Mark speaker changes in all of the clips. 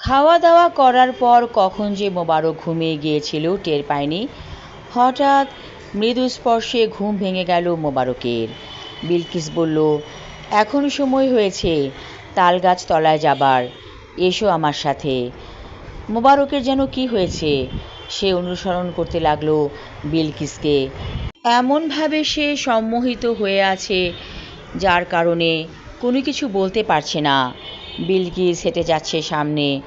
Speaker 1: খাওয়া দাওয়া করার পর কখন যে মোবারক ঘুমিয়ে গিয়েছিল টের পায়নি হঠাৎ মৃদু স্পর্শে ঘুম ভেঙে গেল মোবারকের। বিলকিস বলল, এখন সময় হয়েছে তাল গাছ তলায় যাবার। এসো আমার সাথে। মোবারকের যেন কি হয়েছে, সে অনুসরণ করতে লাগল বিলকিসকে। এমনভাবে সে সম্মোহিত হয়ে আছে, যার কারণে কোনো কিছু বলতে পারছে না। বিলকিস হেঁটে যাচ্ছে সামনে।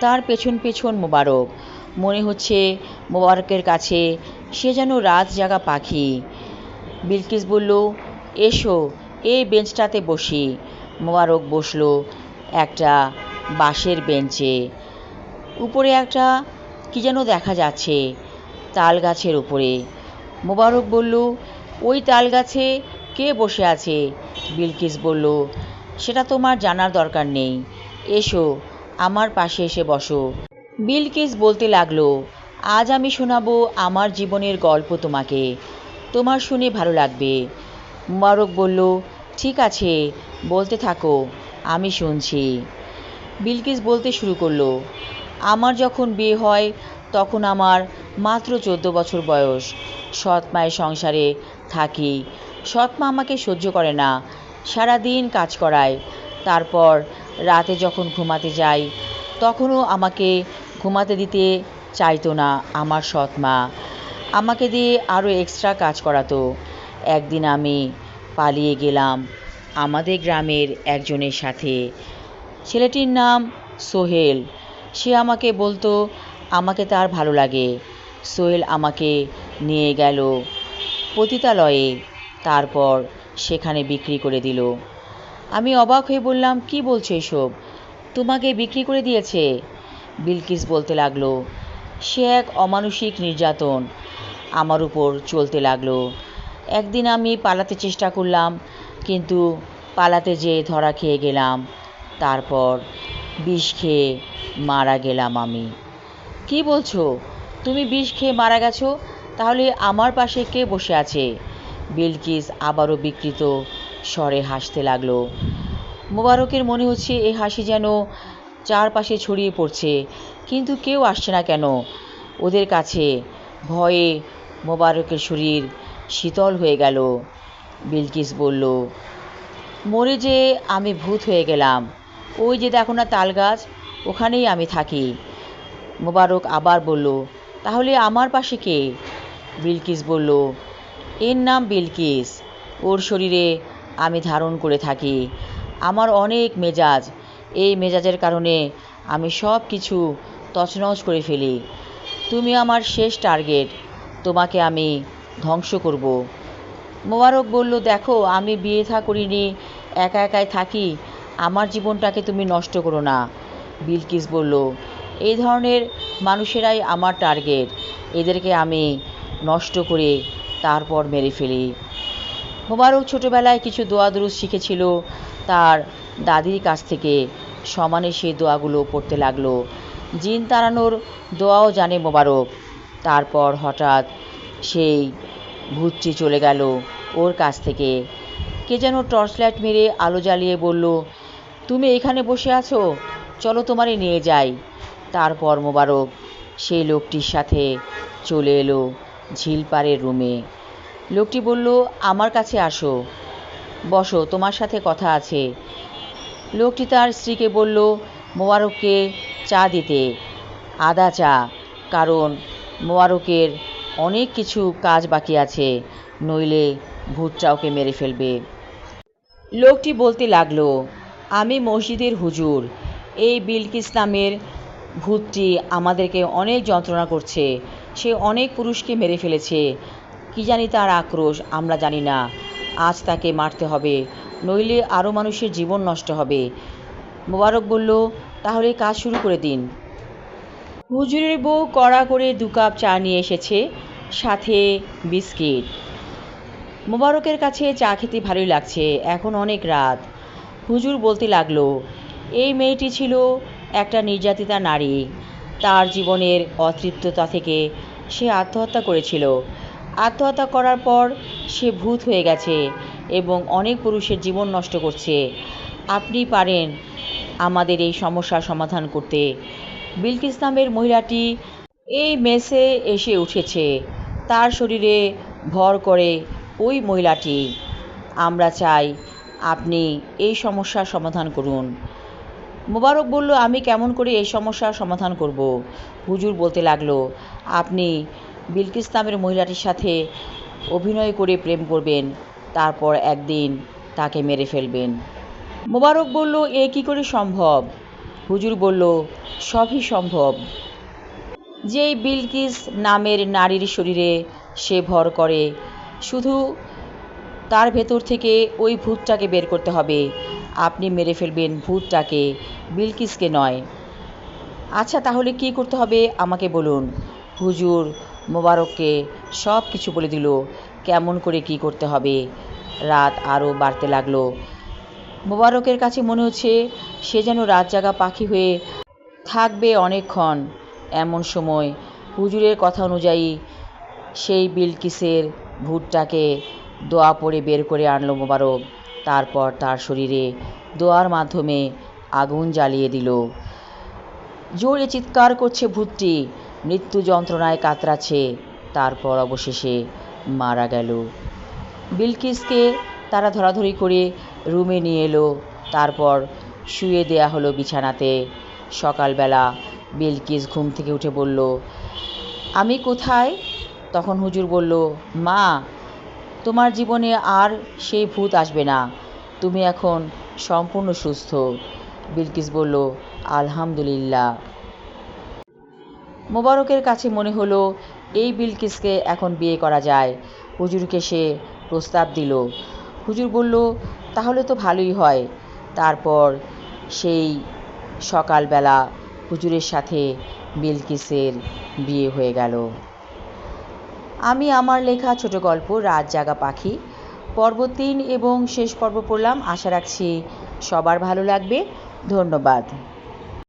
Speaker 1: তার পেছন পেছন মোবারক। মনে হচ্ছে মোবারকের কাছে সে যেন রাত জাগা পাখি। বিলকিস বলল, এসো, এই বেঞ্চটাতে বসি। মোবারক বসল একটা বাঁশের বেঞ্চে। উপরে একটা কি যেন দেখা যাচ্ছে তাল গাছের উপরে। মোবারক বলল, ওই তাল গাছে কে বসে আছে? বিলকিস বলল সেটা তোমার জানার দরকার নেই। এসো, আমার পাশে এসে বসো। বিলকিস বলতে লাগল, আজ আমি শোনাবো আমার জীবনের গল্প তোমাকে। তোমার শুনে ভালো লাগবে। মুবারক বলল, ঠিক আছে, বলতে থাকো, আমি শুনছি। বিলকিস বলতে শুরু করল, আমার যখন বিয়ে হয়, তখন আমার মাত্র চোদ্দ বছর বয়স। সৎ মায়ের সংসারে থাকি। সৎ মা আমাকে সহ্য করে না সারা দিন কাজ করায়। তারপর রাতে যখন ঘুমাতে যাই, তখনও আমাকে ঘুমাতে দিতে চাইতো না আমার সৎ মা। আমাকে দিয়ে আরও এক্সট্রা কাজ করাতো। একদিন আমি পালিয়ে গেলাম আমাদের গ্রামের একজনের সাথে। ছেলেটির নাম সোহেল। সে আমাকে বলতো, আমাকে তার ভালো লাগে। সোহেল আমাকে নিয়ে গেল পতিতালয়ে। তারপর সেখানে বিক্রি করে দিল। আমি অবাক হয়ে বললাম, কি বলছো এসব? তোমাকে বিক্রি করে দিয়েছে? বিলকিস বলতে লাগল, সে এক অমানসিক নির্যাতন। আমার উপর চলতে লাগল। একদিন আমি পালাতে চেষ্টা করলাম, কিন্তু পালাতে যেয়ে ধরা খেয়ে গেলাম। তারপর বিষ খেয়ে মারা গেলাম আমি। কি বলছো? তুমি বিষ খেয়ে মারা গেছো? তাহলে আমার পাশে কে বসে আছে? বিলকিস আবারও বিকৃত স্বরে হাসতে লাগল। মোবারকের মনে হচ্ছে এই হাসি যেন চারপাশে ছড়িয়ে পড়ছে, কিন্তু কেউ আসছে না কেন? ওদের কাছে ভয়ে মোবারকের শরীর শীতল হয়ে গেল। বিলকিস বলল, মরে যে আমি ভূত হয়ে গেলাম। ওই যে দেখো না তাল গাছ ওখানেই আমি থাকি। মোবারক আবার বলল, তাহলে আমার পাশে কে? বিলকিস বলল এর নাম বিলকিস। ওর শরীরে আমি ধারণ করে থাকি। আমার অনেক মেজাজ। এই মেজাজের কারণে আমি সব কিছু তছনছ করে ফেলি। তুমি আমার শেষ টার্গেট। তোমাকে আমি ধ্বংস করব। মোবারক বলল, দেখো, আমি বিয়ে থা করিনি, একা একাই থাকি। আমার জীবনটাকে তুমি নষ্ট করো না। বিলকিস বলল, এই ধরনের মানুষেরাই আমার টার্গেট। এদেরকে আমি নষ্ট করে তারপর মেরে ফেলি। মোবারক ছোটোবেলায় কিছু দোয়া দুরুজ শিখেছিল। তার দাদির কাছ থেকে সমানে সেই দোয়াগুলো পড়তে লাগল। জিন তাড়ানোর দোয়াও জানে মোবারক। তারপর হঠাৎ সেই ভূতটি চলে গেল ওর কাছ থেকে। কে যেন টর্চ লাইট মেরে আলো জ্বালিয়ে বলল, তুমি এখানে বসে আছো? চলো তোমারে নিয়ে যাই। তারপর মোবারক সেই লোকটির সাথে চলে এলো। ঝিলপাড়ের রুমে। লোকটি বলল, আমার কাছে আসো। বসো, তোমার সাথে কথা আছে। লোকটি তার স্ত্রীকে বলল, মোবারককে চা দিতে। আদা চা, কারণ মোবারকের অনেক কিছু কাজ বাকি আছে, নইলে ভূতটা ওকে মেরে ফেলবে। লোকটি বলতে লাগল, আমি মসজিদের হুজুর। এই বিলকিস নামের ভূতটি আমাদেরকে অনেক যন্ত্রণা করছে। সে অনেক পুরুষকে মেরে ফেলেছে। কি জানি তার আক্রোশ, আমরা জানি না। আজ তাকে মারতে হবে, নইলে আরও মানুষের জীবন নষ্ট হবে। মোবারক বলল, তাহলে কাজ শুরু করে দিন। হুজুরের বউ কড়া করে দু কাপ চা নিয়ে এসেছে, সাথে বিস্কিট। মোবারকের কাছে চা খেতে ভালোই লাগছে, এখন অনেক রাত। হুজুর বলতে লাগল, এই মেয়েটি ছিল একটা নির্যাতিতা নারী। তার জীবনের অতৃপ্ততা থেকে সে আত্মহত্যা করেছিল। আত্মহত্যা করার পর সে ভূত হয়ে গেছে এবং অনেক পুরুষের জীবন নষ্ট করছে। আপনি পারেন আমাদের এই সমস্যার সমাধান করতে। বিলকিস নামের মহিলাটি এই মেসে এসে উঠেছে। তার শরীরে ভর করে ওই মহিলাটি। আমরা চাই আপনি এই সমস্যার সমাধান করুন। মোবারক বলল, আমি কেমন করে এই সমস্যার সমাধান করব? হুজুর বলতে লাগল, আপনি বিলকিস নামের মহিলাটির সাথে অভিনয় করে প্রেম করবেন, তারপর একদিন তাকে মেরে ফেলবেন। মোবারক বলল, এ কি করে সম্ভব? হুজুর বলল, সবই সম্ভব। যেই বিলকিস নামের নারীর শরীরে সে ভর করে, শুধু তার ভেতর থেকে ওই ভূতটাকে বের করতে হবে। আপনি মেরে ফেলবেন ভূতটাকে, বিলকিসকে নয়। আচ্ছা তাহলে কি করতে হবে? আমাকে বলুন। হুজুর মোবারককে সব কিছু বলে দিল, কেমন করে কি করতে হবে। রাত আরও বাড়তে লাগল। মোবারকের কাছে মনে হচ্ছে সে যেন রাত জাগা পাখি হয়ে থাকবে অনেকক্ষণ। এমন সময় হুজুরের কথা অনুযায়ী সেই বিলকিসের ভূতটাকে দোয়া পড়ে বের করে আনলো মোবারক। তারপর তার শরীরে দোয়ার মাধ্যমে আগুন জ্বালিয়ে দিল। জোরে চিৎকার করছে ভূতটি। মৃত্যু যন্ত্রণায় কাতরাচ্ছে। তারপর অবশেষে মারা গেল। বিলকিসকে তারা ধরাধরি করে রুমে নিয়ে এলো। তারপর শুয়ে দেয়া হলো বিছানাতে। সকালবেলা বিলকিস ঘুম থেকে উঠে বলল, আমি কোথায়? তখন হুজুর বলল, মা তোমার জীবনে আর সেই ভূত আসবে না। তুমি এখন সম্পূর্ণ সুস্থ। বিলকিস বলল, আলহামদুলিল্লাহ। মোবারকের কাছে মনে হলো, এই বিলকিসকে এখন বিয়ে করা যায়। হুজুরকে সে প্রস্তাব দিল। হুজুর বলল, তাহলে তো ভালোই হয়। তারপর সেই সকালবেলা হুজুরের সাথে বিলকিসের বিয়ে হয়ে গেল। আমি আমার লেখা ছোট গল্প, রাত জাগা পাখি। পর্ব তিন এবং শেষ পর্ব পড়লাম। আশা রাখছি সবার ভালো লাগবে। ধন্যবাদ।